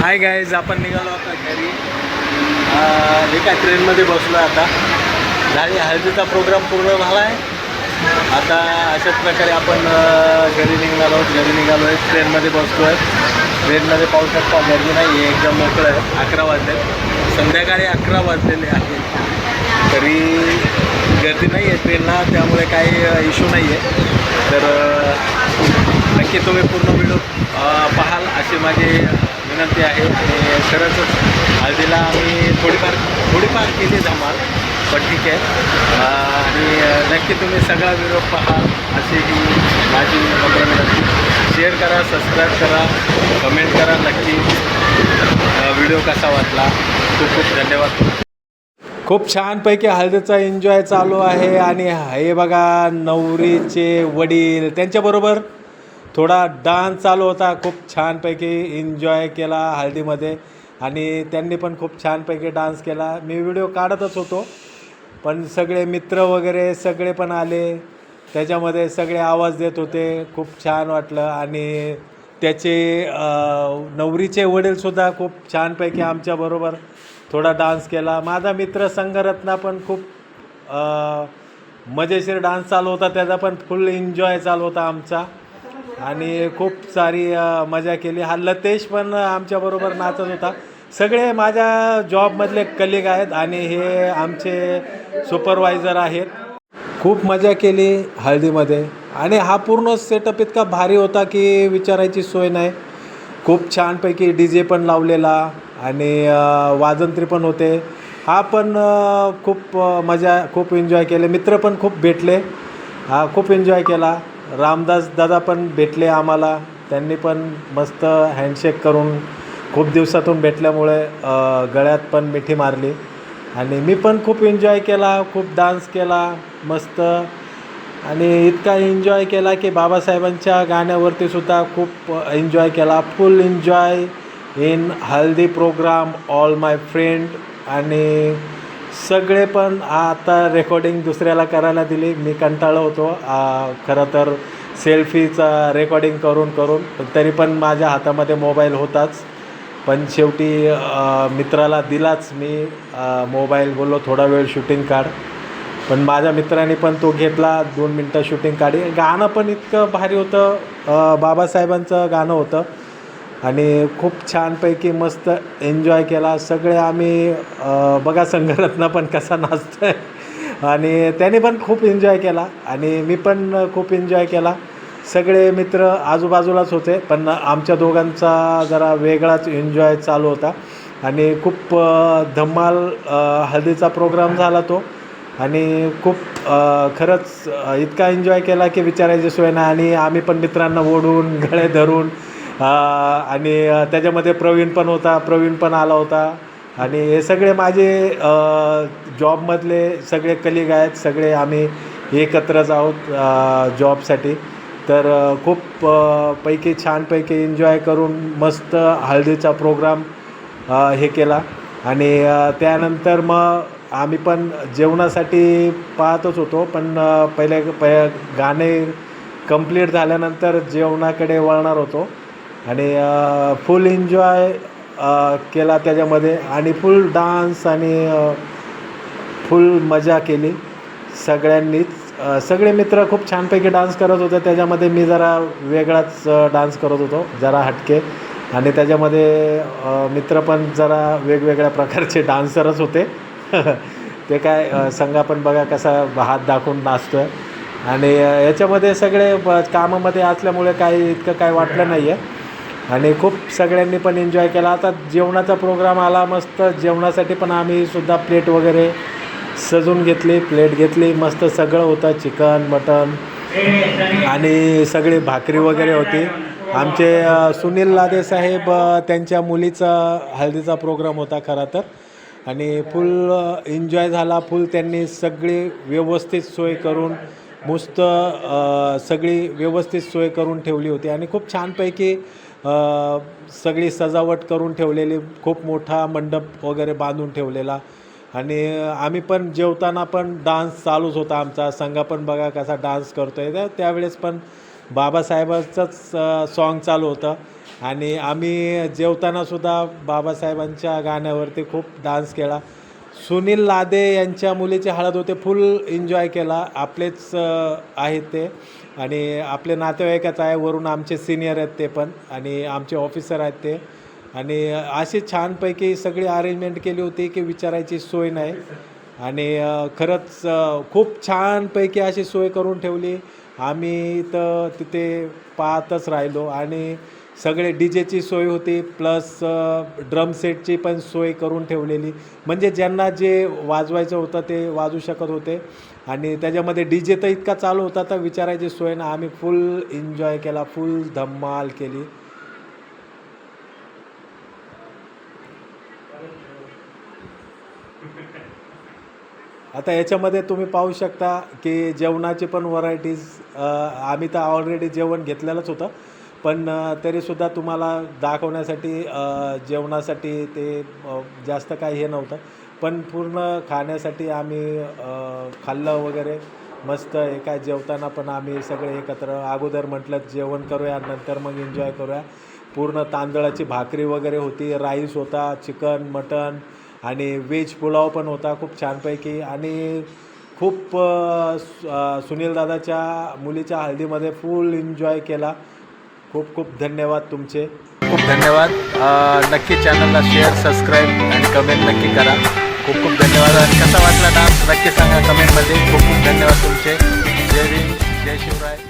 Hi guys आपण निघालो आता घरी. मी काय ट्रेनमध्ये बसलो आता. झाली हळदीचा प्रोग्राम पूर्ण झाला आहे आता अशाच प्रकारे आपण घरी निघालो आहोत घरी निघालो आहे ट्रेनमध्ये बसलो आहे ट्रेनमध्ये पाहू शकता गर्दी नाही आहे एकदम मोकळं आहे. अकरा वाजले. संध्याकाळी अकरा वाजलेले आहे. तरी गर्दी नाही आहे ट्रेनला त्यामुळे काही इश्यू नाही आहे. तर नक्की तुम्ही पूर्ण व्हिडिओ पहाल पाहाल अशी माझी विनंती आहे. आणि खरंच हळदीला आम्ही थोडीफार थोडीफार केली धमाल पण ठीक आहे. आणि नक्की तुम्ही सगळा व्हिडिओ पहा अशी ही माझी नम्र विनंती. शेअर करा सबस्क्राईब करा कमेंट करा नक्की. व्हिडिओ कसा वाटला? खूप खूप धन्यवाद. खूप छानपैकी हळदीचा एन्जॉय चालू आहे. आणि हे बघा नवरीचे वडील त्यांच्याबरोबर थोडा डान्स चालू होता खूप छानपैकी एन्जॉय केला हळदीमध्ये आणि त्यांनी पण खूप छानपैकी डान्स केला. मी व्हिडिओ काढतच होतो पण सगळे मित्र वगैरे सगळे पण आले. त्याच्यामध्ये सगळे आवाज देत होते खूप छान वाटलं. आणि त्याचे नवरीचे वडीलसुद्धा खूप छानपैकी आमच्याबरोबर थोडा डान्स केला. माझा मित्र संघरत्ना पण खूप मजेशीर डान्स चालू होता. त्याचा पण फुल एन्जॉय चालू होता आमचा. आणि खूप सारी मजा केली. हा लतेश पण आमच्याबरोबर नाचत होता. सगळे माझ्या जॉबमधले कलिग आहेत आणि हे आमचे सुपरवायझर आहेत. खूप मजा केली हळदीमध्ये. आणि हा पूर्ण सेटअप इतका भारी होता की विचारायची सोय नाही. खूप छानपैकी डी जे पण लावलेला आणि वाजंत्री पण होते. हा पण खूप मजा खूप एन्जॉय केले. मित्र पण खूप भेटले. हा खूप एन्जॉय केला. रामदास दादा पण भेटले आम्हाला. त्यांनी पण मस्त हँडशेक करून खूप दिवसातून भेटल्यामुळे गळ्यात पण मिठी मारली. आणि मी पण खूप एन्जॉय केला खूप डान्स केला मस्त. आणि इतका एन्जॉय केला की बाबासाहेबांच्या गाण्यावरती सुद्धा खूप एन्जॉय केला. Full enjoy in haldi program all my friend आणि सगळे पण आता रेकॉर्डिंग दुसऱ्याला करायला दिली. मी कंटाळलो होतो. खरं तर सेल्फीचा रेकॉर्डिंग करून करून. पण तरी पण माझ्या हातामध्ये मोबाईल होताच. पण शेवटी मित्राला दिलाच मी. मोबाईल बोललो थोडा वेळ शूटिंग काढ. पण माझ्या मित्राने पण तो घेतला. दोन मिनटं शूटिंग काढी. गाणं पण इतकं भारी होतं. बाबासाहेबांचं गाणं होतं. आणि खूप छानपैकी मस्त एन्जॉय केला. सगळे आम्ही बघा संघरत्न पण कसा नाचतो आहे आणि त्याने पण खूप एन्जॉय केला. आणि मी पण खूप एन्जॉय केला. सगळे मित्र आजूबाजूलाच होते पण आमच्या दोघांचा जरा वेगळाच एन्जॉय चालू होता. आणि खूप धमाल हळदीचा प्रोग्राम झाला तो. आणि खूप खरंच इतका एन्जॉय केला की विचारायची सोय नाही. आणि आम्ही पण मित्रांना ओढून गळे धरून आणि त्याच्यामध्ये प्रवीण पण होता प्रवीण पण आला होता. आणि हे सगळे माझे जॉबमधले सगळे कलिग आहेत सगळे आम्ही एकत्रच आहोत जॉबसाठी. तर खूप पैकी छानपैकी एन्जॉय करून मस्त हळदीचा प्रोग्राम हे केला. आणि त्यानंतर मग आम्ही पण जेवणासाठी पाहतच होतो पण पहिले पै गाणे कंप्लीट झाल्यानंतर जेवणाकडे वळणार होतो. आणि फुल एन्जॉय केला त्याच्यामध्ये. आणि फुल डान्स आणि फुल मजा केली सगळ्यांनीच. सगळे मित्र खूप छानपैकी डान्स करत होते. त्याच्यामध्ये मी जरा वेगळाच डान्स करत होतो जरा हटके. आणि त्याच्यामध्ये मित्र पण जरा वेगवेगळ्या प्रकारचे डान्सरच होते. ते काय संघा पण बघा कसा हात दाखवून नाचतो आहे आणि याच्यामध्ये सगळे कामामध्ये असल्यामुळे काही इतकं काय वाटलं नाही आहे आणि खूप सगळ्यांनी पण एन्जॉय केला. आता जेवणाचा प्रोग्राम आला मस्त. जेवणासाठी पण आम्ही सुद्धा प्लेट वगैरे सजून घेतली प्लेट घेतली. मस्त सगळं होतं. चिकन मटन आणि सगळी भाकरी वगैरे होती. आमचे सुनील लादे साहेब त्यांच्या मुलीचा हळदीचा प्रोग्राम होता खरा तर. आणि फुल एन्जॉय झाला. फुल त्यांनी सगळी व्यवस्थित सोय करून मस्त सगळी व्यवस्थित सोय करून ठेवली होती. आणि खूप छानपैकी सगळी सजावट करून ठेवलेली खूप मोठा मंडप वगैरे बांधून ठेवलेला. आणि आम्ही पण जेवताना पण डान्स चालूच होता आमचा. संघा पण बघा कसा डान्स करतो आहे त्यावेळेस पण बाबासाहेबांचंच सॉन्ग चालू होतं. आणि आम्ही जेवतानासुद्धा बाबासाहेबांच्या गाण्यावरती खूप डान्स केला. सुनील लादे यांच्या मुलीची हळद होते. फुल एन्जॉय केला. आपलेच आहेत ते. आणि आपले नातेवाईकच आहे वरून आमचे सिनियर आहेत ते पण आणि आमचे ऑफिसर आहेत ते. आणि अशी छानपैकी सगळी अरेंजमेंट केली होती की विचारायची सोय नाही. आणि खरंच खूप छानपैकी अशी सोय करून ठेवली. आम्ही तर तिथे पाहतच राहिलो आणि सगळे डी जेची सोय होती प्लस ड्रम सेटची पण सोय करून ठेवलेली. म्हणजे ज्यांना जे वाजवायचं होतं ते वाजू शकत होते. आणि त्याच्यामध्ये डी जे तर इतका चालू होता तर विचारायची सोय ना आम्ही फुल एन्जॉय केला फुल धम्माल केली. आता याच्यामध्ये तुम्ही पाहू शकता की जेवणाची पण व्हरायटीज आम्ही तर ऑलरेडी जेवण घेतलेलंच होतं. पण तरीसुद्धा तुम्हाला दाखवण्यासाठी जेवणासाठी ते जास्त काही हे नव्हतं. पण पूर्ण खाण्यासाठी आम्ही खाल्लं वगैरे मस्त एका जेवताना पण आम्ही सगळे एकत्र अगोदर म्हटलं जेवण करूया नंतर मग एन्जॉय करूया. पूर्ण तांदळाची भाकरी वगैरे होती. राईस होता चिकन मटन आणि व्हेज पुलाव पण होता खूप छानपैकी. आणि खूप सुनील दादाच्या सुनीलदादाच्या मुलीच्या हळदीमध्ये फुल एन्जॉय केला. खूप खूप धन्यवाद तुमचे. खूप धन्यवाद. नक्की चॅनलला शेअर सबस्क्राईब आणि कमेंट नक्की करा. खूप खूप धन्यवाद. आणि कसा वाटला डान्स नक्की सांगा कमेंटमध्ये खूप खूप धन्यवाद तुमचे. जय भीम जय शिवराय.